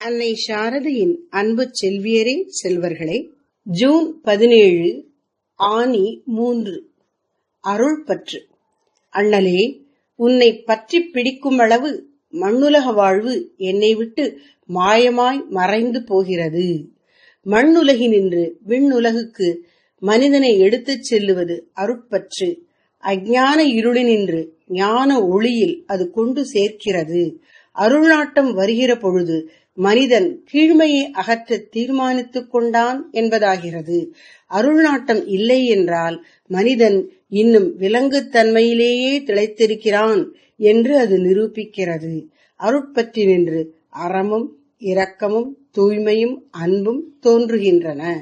அன்னை சாரதையின் அன்பு செல்வியரே செல்வர்களே ஜூன் பதினேழு ஆனி மூன்று. அருள் பற்று. அண்ணலே உன்னை பற்றி பிடிக்கும் அளவு மண்ணுலக வாழ்வு என்னை விட்டு மாயமாய் மறைந்து போகிறது. மண்ணுலகினின்று விண்ணுலகுக்கு மனிதனை எடுத்துச் செல்லுவது அருட்பற்று. அஜான இருளினின்று ஞான ஒளியில் அது கொண்டு சேர்க்கிறது. அருள்நாட்டம் வருகிற பொழுது மனிதன் கீழ்மையை அகற்ற தீர்மானித்துக் கொண்டான் என்பதாகிறது. அருள்நாட்டம் இல்லை என்றால் மனிதன் இன்னும் விலங்குத்தன்மையிலேயே திளைத்திருக்கிறான் என்று அது நிரூபிக்கிறது. அருட்பற்றி நின்று அறமும் இரக்கமும் தூய்மையும் அன்பும் தோன்றுகின்றன.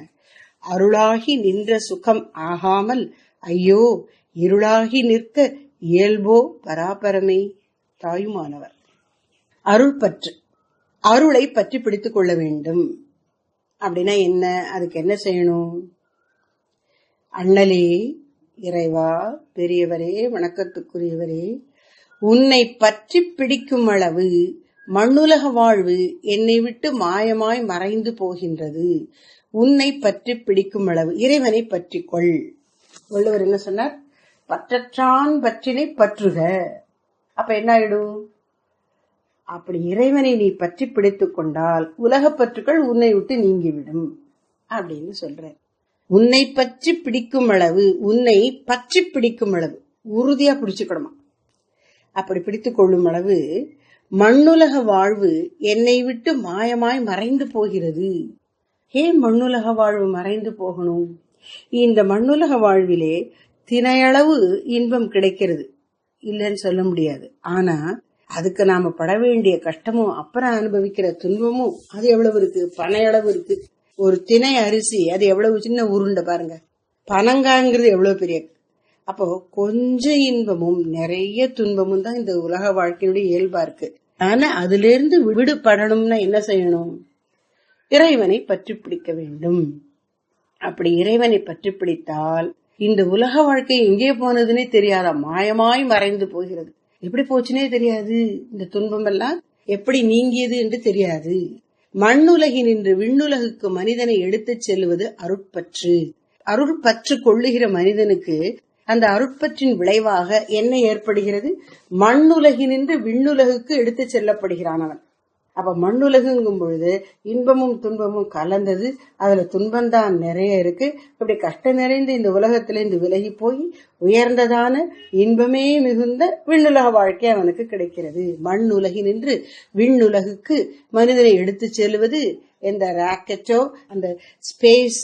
அருளாகி நின்ற சுகம் ஆகாமல் ஐயோ இருளாகி நிற்க இயல்போ பராபரமே. தாயுமானவர். அருள்பற்று. அருளை பற்றி பிடித்துக் கொள்ள வேண்டும். அப்படின்னா என்ன? அதுக்கு என்ன செய்யணும்? அண்ணலே இறைவா பெரியவரே வணக்கத்துக்குரியவரே உன்னை பற்றி பிடிக்கும் அளவு மண்ணுலக வாழ்வு என்னை விட்டு மாயமாய் மறைந்து போகின்றது. உன்னை பற்றி பிடிக்கும் அளவு இறைவனை பற்றி கொள். வள்ளுவர் என்ன சொன்னார்? பற்றற்றான் பற்றினை பற்றுக. அப்ப என்ன ஆயிடும்? அப்படி இறைவனை நீ பற்றி பிடித்துக் கொண்டால் உலகப் பற்றுகள் உன்னை விட்டு நீங்கிவிடும் அப்படின்னு சொல்ற உன்னை பற்றி பிடிக்கும் அளவு உன்னை பற்றி பிடிக்கும் அளவு உறுதியா பிடிச்சுக்கணுமா? அப்படி பிடித்துக் கொள்ளும் அளவு மண்ணுலக வாழ்வு என்னை விட்டு மாயமாய் மறைந்து போகிறது. ஏன் மண்ணுலக வாழ்வு மறைந்து போகணும்? இந்த மண்ணுலக வாழ்விலே தினையளவு இன்பம் கிடைக்கிறது. இல்லைன்னு சொல்ல முடியாது. ஆனா அதுக்கு நாம பட வேண்டிய கஷ்டமும் அப்புறம் அனுபவிக்கிற துன்பமும் அது எவ்வளவு இருக்கு? பனையளவு இருக்கு. ஒரு திணை அரிசி அது எவ்வளவு சின்ன உருண்டை பாருங்க. பனங்காங்கிறது எவ்வளவு பெரிய? அப்போ கொஞ்சம் இன்பமும் நிறைய துன்பமும் தான் இந்த உலக வாழ்க்கையுடைய இயல்பா இருக்கு. ஆனா அதுல இருந்து விடுபடணும்னா என்ன செய்யணும்? இறைவனை பற்றி பிடிக்க வேண்டும். அப்படி இறைவனை பற்றி பிடித்தால் இந்த உலக வாழ்க்கை எங்கே போனதுன்னே தெரியாத மாயமாய் மறைந்து போகிறது. எப்படி போச்சுனே தெரியாது. இந்த துன்பம் எல்லாம் எப்படி நீங்கியது என்று தெரியாது. மண்ணுலகினின்று விண்ணுலகுக்கு மனிதனை எடுத்துச் செல்லுவது அருட்பற்று. அருட்பற்று கொள்ளுகிற மனிதனுக்கு அந்த அருட்பற்றின் விளைவாக என்ன ஏற்படுகிறது? மண்ணுலகினின்று விண்ணுலகுக்கு எடுத்துச் செல்லப்படுகிறான் அவன். அப்ப மண்ணுலகுங்கும் பொழுது இன்பமும் துன்பமும் கலந்தது. அதுல துன்பம்தான் நிறைய இருக்கு. இப்படி கஷ்டம் நிறைந்த இந்த உலகத்திலிருந்து விலகி போய் உயர்ந்ததான இன்பமே மிகுந்த விண்ணுலக வாழ்க்கை அவனுக்கு கிடைக்கிறது. மண்ணுலகி நின்று விண்ணுலகுக்கு மனிதனை எடுத்து செல்வது எந்த ராக்கெட்டோ அந்த ஸ்பேஸ்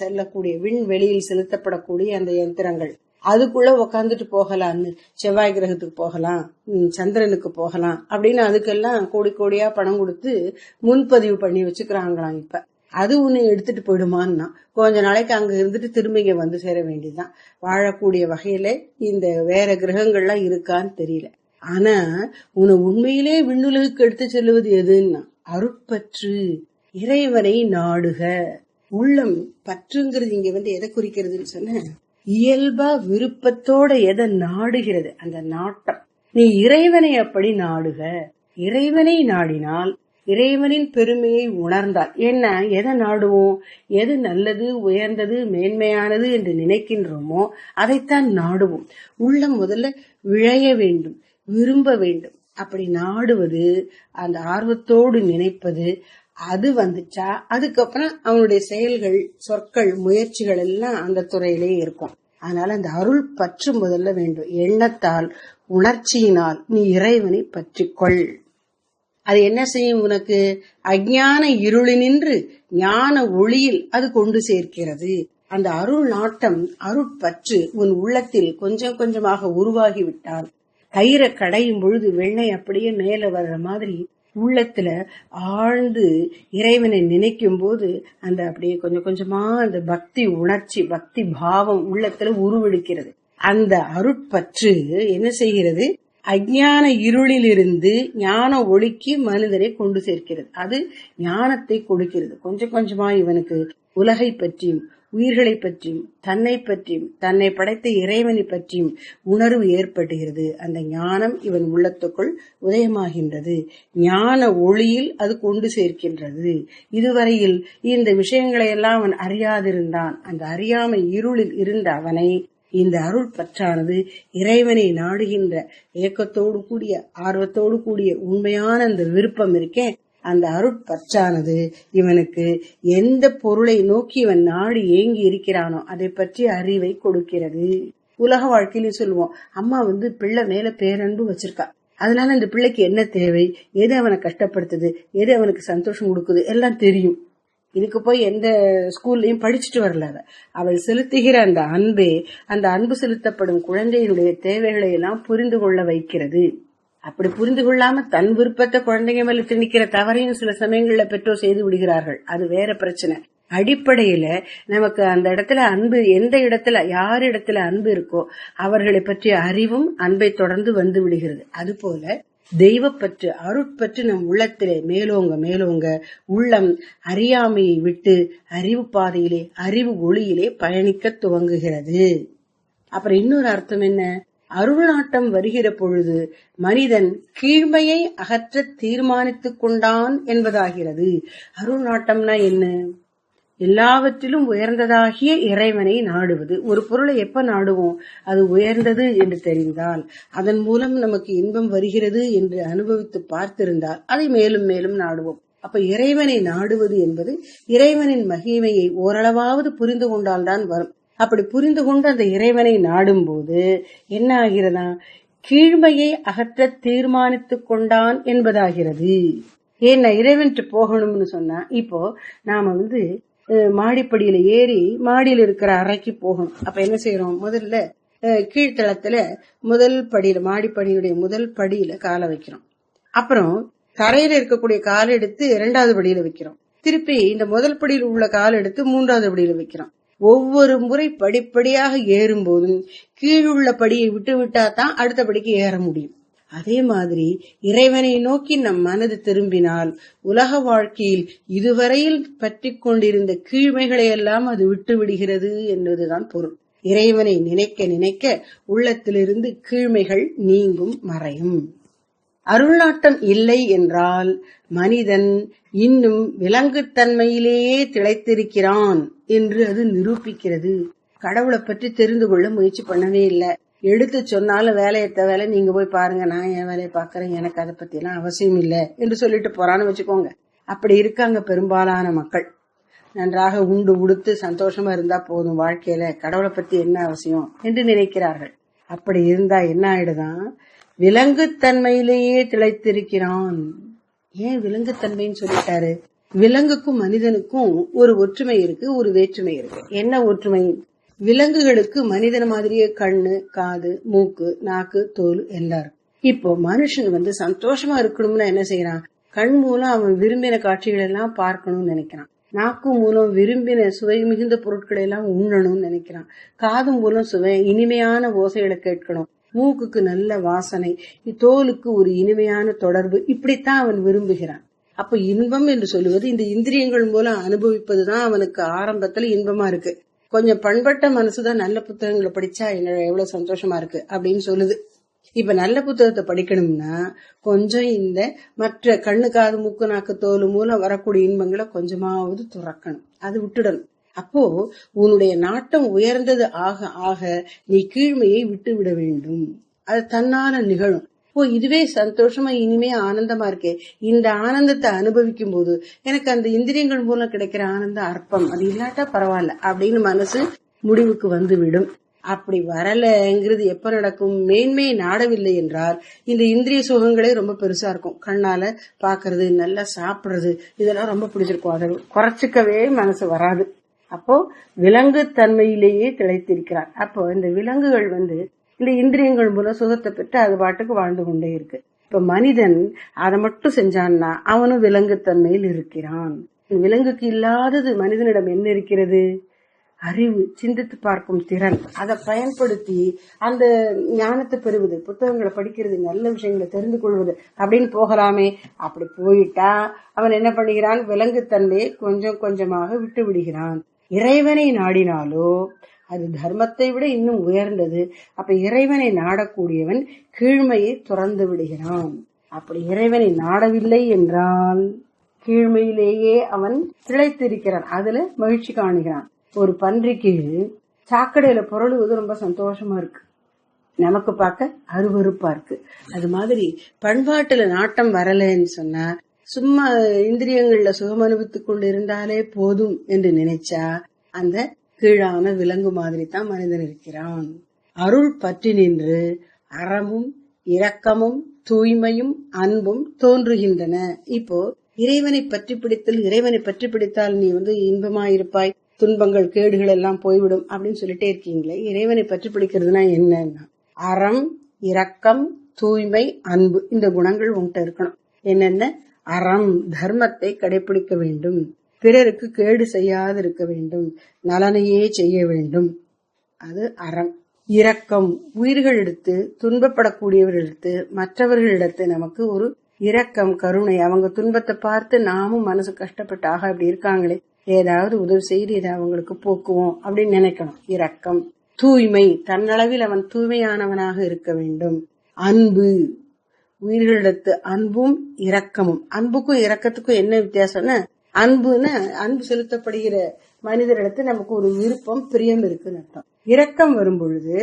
செல்லக்கூடிய விண்வெளியில் செலுத்தப்படக்கூடிய அந்த யந்திரங்கள். அதுக்குள்ள உக்காந்துட்டு போகலாம்னு செவ்வாய் கிரகத்துக்கு போகலாம். சந்திரனுக்கு போகலாம். அப்படின்னு அதுக்கெல்லாம் கோடி கோடியா பணம் கொடுத்து முன்பதிவு பண்ணி வச்சுக்கிறாங்களாம் இப்ப. அது ஒன்று எடுத்துட்டு போயிடுமான்னா கொஞ்ச நாளைக்கு அங்க இருந்துட்டு திரும்ப இங்க வந்து சேர வேண்டியதுதான். வாழக்கூடிய வகையில இந்த வேற கிரகங்கள்லாம் இருக்கான்னு தெரியல. ஆனா உன்னை உண்மையிலே விண்ணுலகுக்கு எடுத்து செல்வது எதுன்னா அருட்பற்று. இறைவனை நாடுக. உள்ளம் பற்றுங்கிறது இங்க வந்து எதை குறிக்கிறதுன்னு சொன்ன இயல்பா விருப்பத்தோட எதை நாடுகிறது? அந்த நாட்டம். நீ இறைவனை அப்படி நாடுக. இறைவனை நாடினால் இறைவனின் பெருமையை உணர்ந்தால் என்ன? எதை நாடுவோம்? எது நல்லது உயர்ந்தது மேன்மையானது என்று நினைக்கின்றோமோ அதைத்தான் நாடுவோம். உள்ளம் முதல்ல விழைய வேண்டும் விரும்ப வேண்டும். அப்படி நாடுவது அந்த ஆர்வத்தோடு நினைப்பது அது வந்துச்சா? அதுக்கப்புறம் அவனுடைய செயல்கள் சொற்கள் முயற்சிகள் எல்லாம் அந்த துறையிலேயே இருக்கும். அதனால அந்த அருள் பற்று முதல்ல வேண்டும். எண்ணத்தால் உணர்ச்சியினால் நீ இறைவனை பற்றிக்கொள். அது என்ன செய்யும் உனக்கு? அஜான இருளினின்று ஞான ஒளியில் அது கொண்டு சேர்க்கிறது. அந்த அருள் நாட்டம் அருட்பற்று உன் உள்ளத்தில் கொஞ்சம் கொஞ்சமாக உருவாகிவிட்டால் தயிரை கடையும் பொழுது வெண்ணெய் அப்படியே மேல வர்ற மாதிரி உள்ளத்துல ஆழ்ந்து இறைவனை நினைக்கும் போது அந்த அப்படியே கொஞ்சம் கொஞ்சமா அந்த பக்தி உணர்ச்சி பக்தி பாவம் உள்ளத்துல உருவெடுக்கிறது. அந்த அருட்பற்று என்ன செய்கிறது? அஜான இருளிலிருந்து ஞான ஒளிக்கு மனிதனை கொண்டு சேர்க்கிறது. அது ஞானத்தை கொடுக்கிறது. கொஞ்சம் கொஞ்சமா இவனுக்கு உலகை பற்றியும் உயிர்களை பற்றியும் தன்னை பற்றியும் தன்னை படைத்த இறைவனை பற்றியும் உணர்வு ஏற்படுகிறது. அந்த ஞானம் இவன் உள்ளத்துக்குள் உதயமாகின்றது. ஞான ஒளியில் அது கொண்டு சேர்க்கின்றது. இதுவரையில் இந்த விஷயங்களை எல்லாம் அவன் அறியாதிருந்தான். அந்த அறியாமை இருளில் இருந்த அவனை இந்த அருள் பற்றானது இறைவனை நாடுகின்ற ஏக்கத்தோடு கூடிய ஆர்வத்தோடு கூடிய உண்மையான அந்த விருப்பம் இருக்கேன் அந்த அருட்பற்றானது இவனுக்கு எந்த பொருளை நோக்கி இவன் நாடு ஏங்கி இருக்கிறானோ அதை பற்றி அறிவை கொடுக்கிறது. உலக வாழ்க்கையில சொல்லுவோம் அம்மா வந்து பிள்ளை மேல பேரன்பு வச்சிருக்கா. அதனால அந்த பிள்ளைக்கு என்ன தேவை? எது அவனை கஷ்டப்படுத்துது? எது அவனுக்கு சந்தோஷம் கொடுக்குது? எல்லாம் தெரியும். இதுக்கு போய் எந்த ஸ்கூல்லையும் படிச்சுட்டு வரல அவள் செலுத்துகிற அந்த அன்பே அந்த அன்பு செலுத்தப்படும் குழந்தையினுடைய தேவைகளை எல்லாம் புரிந்து கொள்ள வைக்கிறது. அப்படி புரிந்து கொள்ளாம தன் விருப்பத்தை குழந்தைங்க மேல திணிக்கிற தவறையும் சில சமயங்கள்ல பெற்றோர் செய்து விடுகிறார்கள். அது வேற பிரச்சனை. அடிப்படையில நமக்கு அந்த இடத்துல அன்பு எந்த இடத்துல யார் இடத்துல அன்பு இருக்கோ அவர்களை பற்றிய அறிவும் அன்பை தொடர்ந்து வந்து விடுகிறது. அதுபோல தெய்வப்பற்று அருட்பற்று நம் உள்ளத்திலே மேலோங்க மேலோங்க உள்ளம் அறியாமையை விட்டு அறிவு பாதையிலே அறிவு ஒளியிலே பயணிக்க துவங்குகிறது. அப்புறம் இன்னொரு அர்த்தம் என்ன? அருள்நாட்டம் வருகிற பொழுது மனிதன் கீழ்மையை அகற்ற தீர்மானித்துக் கொண்டான் என்பதாகிறது. அருள்நாட்டம்னா என்ன? எல்லாவற்றிலும் உயர்ந்ததாகிய இறைவனை நாடுவது. ஒரு பொருளை எப்ப நாடுவோம்? அது உயர்ந்தது என்று தெரிந்தால் அதன் மூலம் நமக்கு இன்பம் வருகிறது என்று அனுபவித்து பார்த்திருந்தால் அதை மேலும் மேலும் நாடுவோம். அப்ப இறைவனை நாடுவது என்பது இறைவனின் மகிமையை ஓரளவாவது புரிந்து கொண்டால்தான் வரும். அப்படி புரிந்து கொண்டு அந்த இறைவனை நாடும் போது என்ன ஆகிறதா கீழ்மையை அகற்ற தீர்மானித்துக் கொண்டான் என்பதாகிறது. ஏன்னா இறைவன்ட்டு போகணும்னு சொன்னா இப்போ நாம வந்து மாடிப்படியில ஏறி மாடியில் இருக்கிற அறைக்கு போகணும். அப்ப என்ன செய்யறோம் முதல்ல கீழ்த்தளத்துல முதல் படியில மாடிப்படியுடைய முதல் படியில காலை வைக்கிறோம். அப்புறம் தரையில இருக்கக்கூடிய கால் எடுத்து இரண்டாவது படியில வைக்கிறோம். திருப்பி இந்த முதல் படியில் உள்ள கால் எடுத்து மூன்றாவது படியில வைக்கிறோம். ஒவ்வொரு முறை படிப்படியாக ஏறும்போதும் கீழுள்ள படியை விட்டுவிட்டா தான் அடுத்த படிக்கு ஏற முடியும். அதே மாதிரி இறைவனை நோக்கி நம் மனது திரும்பினால் உலக வாழ்க்கையில் இதுவரையில் பற்றி கொண்டிருந்த கீழ்மைகளை எல்லாம் அது விட்டு விடுகிறது என்பதுதான் பொருள். இறைவனை நினைக்க நினைக்க உள்ளத்திலிருந்து கீழ்மைகள் நீங்கும் மறையும். அருள்நாட்டம் இல்லை என்றால் மனிதன் இன்னும் விலங்குத்தன்மையிலேயே திளைத்திருக்கிறான் என்று அது நிரூபிக்கிறது. கடவுளை பற்றி தெரிந்து கொள்ள முயற்சி பண்ணவே இல்லை. எடுத்து சொன்னாலும் வேலையத்த வேலை நீங்க போய் பாருங்க நான் என் வேலையை பாக்குறேன் எனக்கு அதை பத்தி எல்லாம் அவசியம் இல்லை என்று சொல்லிட்டு போறான்னு வச்சுக்கோங்க. அப்படி இருக்காங்க பெரும்பாலான மக்கள். நன்றாக உண்டு உடுத்து சந்தோஷமா இருந்தா போதும் வாழ்க்கையில. கடவுளை பத்தி என்ன அவசியம் என்று நினைக்கிறார்கள். அப்படி இருந்தா என்ன ஆயிடுதான்? விலங்குத்தன்மையிலேயே திளைத்திருக்கிறான். ஏன் விலங்குத்தன்மைன்னு சொல்லிட்டாரு? விலங்குக்கும் மனிதனுக்கும் ஒரு ஒற்றுமை இருக்கு ஒரு வேற்றுமை இருக்கு. என்ன ஒற்றுமை? விலங்குகளுக்கு மனிதன் மாதிரியே கண்ணு காது மூக்கு நாக்கு தோல் எல்லாம் இப்போ மனுஷன் வந்து சந்தோஷமா இருக்கணும்னா என்ன செய்யறான்? கண் மூலம் அவன் விரும்பின காட்சிகள் எல்லாம் பார்க்கணும்னு நினைக்கிறான். நாக்கு மூலம் விரும்பின சுவை மிகுந்த பொருட்களை எல்லாம் உண்ணணும்னு நினைக்கிறான். காது மூலம் சுவை இனிமையான ஓசைகளை கேட்கணும். மூக்குக்கு நல்ல வாசனை தோலுக்கு ஒரு இனிமையான தொடர்பு. இப்படித்தான் அவன் விரும்புகிறான். அப்ப இன்பம் என்று சொல்லுவது இந்த இந்திரியங்கள் மூலம் அனுபவிப்பதுதான் அவனுக்கு ஆரம்பத்துல இன்பமா இருக்கு. கொஞ்சம் பண்பட்ட மனசுதான் நல்ல புத்தகங்களை படிச்சா என்ன எவ்வளவு சந்தோஷமா இருக்கு அப்படின்னு சொல்லுது. இப்ப நல்ல புத்தகத்தை படிக்கணும்னா கொஞ்சம் இந்த மற்ற கண்ணு காது மூக்கு நாக்கு தோல் மூலம் வரக்கூடிய இன்பங்களை கொஞ்சமாவது துறக்கணும். அது விட்டுடணும். அப்போ உன்னுடைய நாட்டம் உயர்ந்தது ஆக ஆக நீ கீழ்மையை விட்டு விட வேண்டும். அது தன்னால நிகழும். ஓ இதுவே சந்தோஷமா இனிமே ஆனந்தமா இருக்கே. இந்த ஆனந்தத்தை அனுபவிக்கும் போது எனக்கு அந்த இந்திரியங்கள் மூலம் கிடைக்கிற ஆனந்தம் அற்பம் அது இல்லாட்டா பரவாயில்ல அப்படின்னு மனசு முடிவுக்கு வந்து விடும் அப்படி வரலங்கிறது எப்ப நடக்கும்? மேன்மை நாடவில்லை என்றால் இந்த இந்திரிய சுகங்களே ரொம்ப பெருசா இருக்கும். கண்ணால பாக்குறது நல்லா சாப்பிடுறது இதெல்லாம் ரொம்ப பிடிச்சிருக்கும். அதை குறைச்சிக்கவே மனசு வராது. அப்போ விலங்கு தன்மையிலேயே திளைத்திருக்கிறார். அப்போ இந்த விலங்குகள் வந்து இந்த இந்திரியங்கள் மூலம் சுகத்தை பெற்று அது பாட்டுக்கு வாழ்ந்து கொண்டே இருக்கு. இப்ப மனிதன் அதை மட்டும் செஞ்சான்னா அவனும் விலங்குத்தன்மையில் இருக்கிறான். விலங்குக்கு இல்லாதது மனிதனிடம் என்ன இருக்கிறது? அறிவு சிந்தித்து பார்க்கும் திறன். அதை பயன்படுத்தி அந்த ஞானத்தை பெறுவது புத்தகங்களை படிக்கிறது நல்ல விஷயங்களை தெரிந்து கொள்வது அப்படின்னு போகலாமே. அப்படி போயிட்டா அவன் என்ன பண்ணுகிறான்? விலங்குத்தன்மையை கொஞ்சம் கொஞ்சமாக விட்டு விடுகிறான். இறைவனை நாடினாலோ அது தர்மத்தை விட இன்னும் உயர்ந்தது. அப்ப இறைவனை நாடக்கூடியவன் கீழ்மையை துறந்து விடுகிறான். அப்படி இறைவனை நாடவில்லை என்றால் கீழ்மையிலேயே அவன் திளைத்திருக்கிறான். அதுல மகிழ்ச்சி காணுகிறான். ஒரு பன்றிக்கு சாக்கடையில புரளுவது ரொம்ப சந்தோஷமா இருக்கு. நமக்கு பார்க்க அருவறுப்பா இருக்கு. அது மாதிரி பண்பாட்டுல நாட்டம் வரலன்னு சொன்னா சும்மா இந்திரியங்கள்ல சுகம் அனுபவித்துக் கொண்டு இருந்தாலே போதும் என்று நினைச்சா அந்த கீழான விலங்கு மாதிரி தான் மனிதன் இருக்கிறான். அருள் பற்றி நின்று அறமும் இரக்கமும் தூய்மையும் அன்பும் தோன்றுகின்றன. இப்போ இறைவனை பற்றி பிடித்தல் இறைவனை பற்றி பிடித்தால் நீ வந்து இன்பமாயிருப்பாய் துன்பங்கள் கேடுகள் எல்லாம் போய்விடும் அப்படின்னு சொல்லிட்டே இருக்கீங்களே இறைவனை பற்றி பிடிக்கிறதுனா என்னன்னா அறம் இரக்கம் தூய்மை அன்பு இந்த குணங்கள் உங்ககிட்ட இருக்கணும். என்னென்ன? அறம் தர்மத்தை கடைபிடிக்க வேண்டும். பிறருக்கு கேடு செய்யாது இருக்க வேண்டும். நலனையே செய்ய வேண்டும். அது அறம். இரக்கம். உயிர்களிடத்து துன்பப்படக்கூடியவர்களிடத்து மற்றவர்களிடத்து நமக்கு ஒரு இரக்கம் கருணை. அவங்க துன்பத்தை பார்த்து நாமும் மனசு கஷ்டப்பட்டாக அப்படி இருக்காங்களே. ஏதாவது உதவி செய்து இதை அவங்களுக்கு போக்குவோம். அப்படின்னு நினைக்கணும். இரக்கம். தூய்மை. தன்னளவில் அவன் தூய்மையானவனாக இருக்க வேண்டும். அன்பு. உயிர்களிடத்து அன்பும் இரக்கமும். அன்புக்கும் இரக்கத்துக்கும் என்ன வித்தியாசம்னா அன்புன்னு அன்பு செலுத்தப்படுகிற மனிதரிடத்து நமக்கு ஒரு விருப்பம் பிரியம் இருக்குன்னு அர்த்தம். இரக்கம் வரும் பொழுது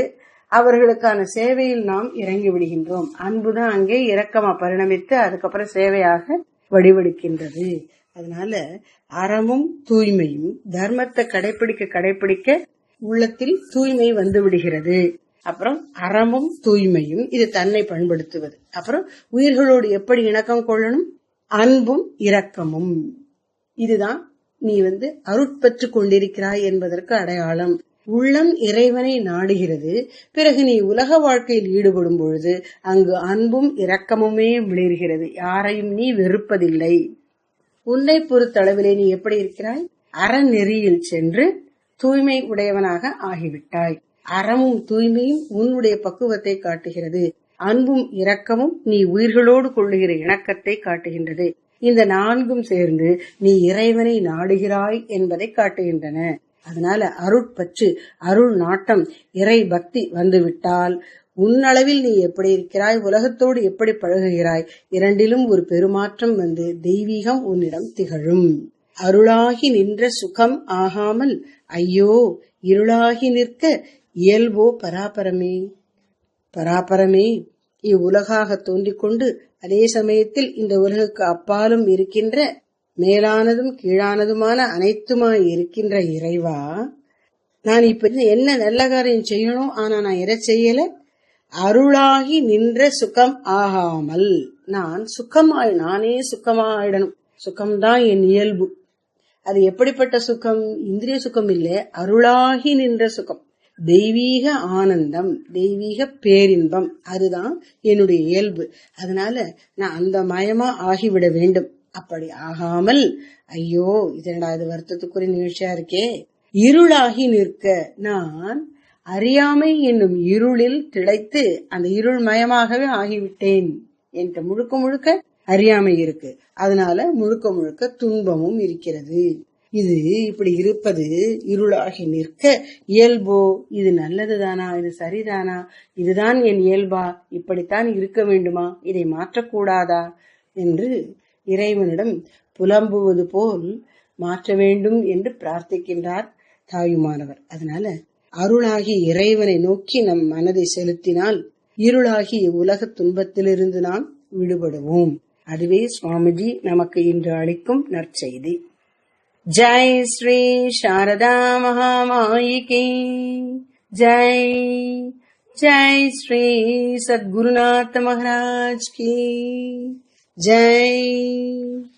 அவர்களுக்கான சேவையில் நாம் இறங்கி விடுகின்றோம். அன்புதான் அங்கே இரக்கமா பரிணமித்து அதுக்கப்புறம் சேவையாக வடிவெடுக்கின்றது அதனால அறமும் தூய்மையும் தர்மத்தை கடைபிடிக்க கடைபிடிக்க உள்ளத்தில் தூய்மை வந்து விடுகிறது. அப்புறம் அறமும் தூய்மையும் இது தன்னை பண்படுத்துவது. அப்புறம் உயிர்களோடு எப்படி இணக்கம் கொள்ளணும்? அன்பும் இரக்கமும். இதுதான் நீ வந்து அருட்பற்று கொண்டிருக்கிறாய் என்பதற்கு அடையாளம். உள்ளம் இறைவனை நாடுகிறது. பிறகு நீ உலக வாழ்க்கையில் ஈடுபடும் பொழுது அங்கு அன்பும் இரக்கமுமே விளிர்கிறது யாரையும் நீ வெறுப்பதில்லை. உன்னை பொறுத்தளவிலே நீ எப்படி இருக்கிறாய்? அறநெறியில் சென்று தூய்மை உடையவனாக ஆகிவிட்டாய். அறமும் தூய்மையும் உன்னுடைய பக்குவத்தை காட்டுகிறது. அன்பும் இரக்கமும் நீ உயிர்களோடு கொள்ளுகிற இணக்கத்தை காட்டுகின்றது. இந்த நான்கும் சேர்ந்து நீ இறைவனை நாடுகிறாய் என்பதை காட்டுகின்றன. அதனால அருட்பற்று அருள் நாட்டம் இறை பக்தி வந்துவிட்டால் உன்னளவில் நீ எப்படி இருக்கிறாய் உலகத்தோடு எப்படி பழகுகிறாய் இரண்டிலும் ஒரு பெருமாற்றம் வந்து தெய்வீகம் உன்னிடம் திகழும். அருளாகி நின்ற சுகம் ஆகாமல் ஐயோ இருளாகி நிற்க இயல்போ பராபரமே. பராபரமே. இவ்வுலகாக தோன்றிக்கொண்டு அதே சமயத்தில் இந்த உலகுக்கு அப்பாலும் இருக்கின்ற மேலானதும் கீழானதுமான அனைத்துமாய் இருக்கின்ற இறைவா நான் இப்ப என்ன நல்ல காரியம் செய்யணும் ஆனா நான் எதை செய்யல? அருளாகி நின்ற சுகம் ஆகாமல். நான் சுகமாய் நானே சுகமாயிடணும். சுகம்தான் என் இயல்பு. அது எப்படிப்பட்ட சுகம்? இந்திரிய சுகம் இல்லை அருளாகி நின்ற சுகம். தெய்வீக ஆனந்தம் தெய்வீக பேரின்பம் அதுதான் என்னுடைய இயல்பு. அதனால நான் அந்த மயமா ஆகிவிட வேண்டும். அப்படி ஆகாமல் ஐயோ இது இது வருத்தத்துக்குரிய நிகழ்ச்சியா இருக்கே. இருளாகி நிற்க நான் அறியாமை என்னும் இருளில் திளைத்து அந்த இருள் மயமாகவே ஆகிவிட்டேன் என்கிட்ட முழுக்க முழுக்க அறியாமை இருக்கு. அதனால முழுக்க முழுக்க துன்பமும் இருக்கிறது. இது இப்படி இருப்பது இருளாகி நிற்க இயல்போ. இது நல்லதுதானா? இது சரிதானா? இதுதான் என் இயல்பா? இப்படித்தான் இருக்க வேண்டுமா? இதை மாற்றக்கூடாதா? என்று இறைவனிடம் புலம்புவது போல் மாற்ற வேண்டும் என்று பிரார்த்திக்கின்றார் தாயுமானவர். அதனால அருளாகி இறைவனை நோக்கி நம் மனதை செலுத்தினால் இருளாகி உலக துன்பத்திலிருந்து நாம் விடுபடுவோம். அதுவே சுவாமிஜி நமக்கு இன்று அளிக்கும் நற்செய்தி. जय श्री शारदा महामाई की। जय जय श्री सदगुरुनाथ महाराज की। जय।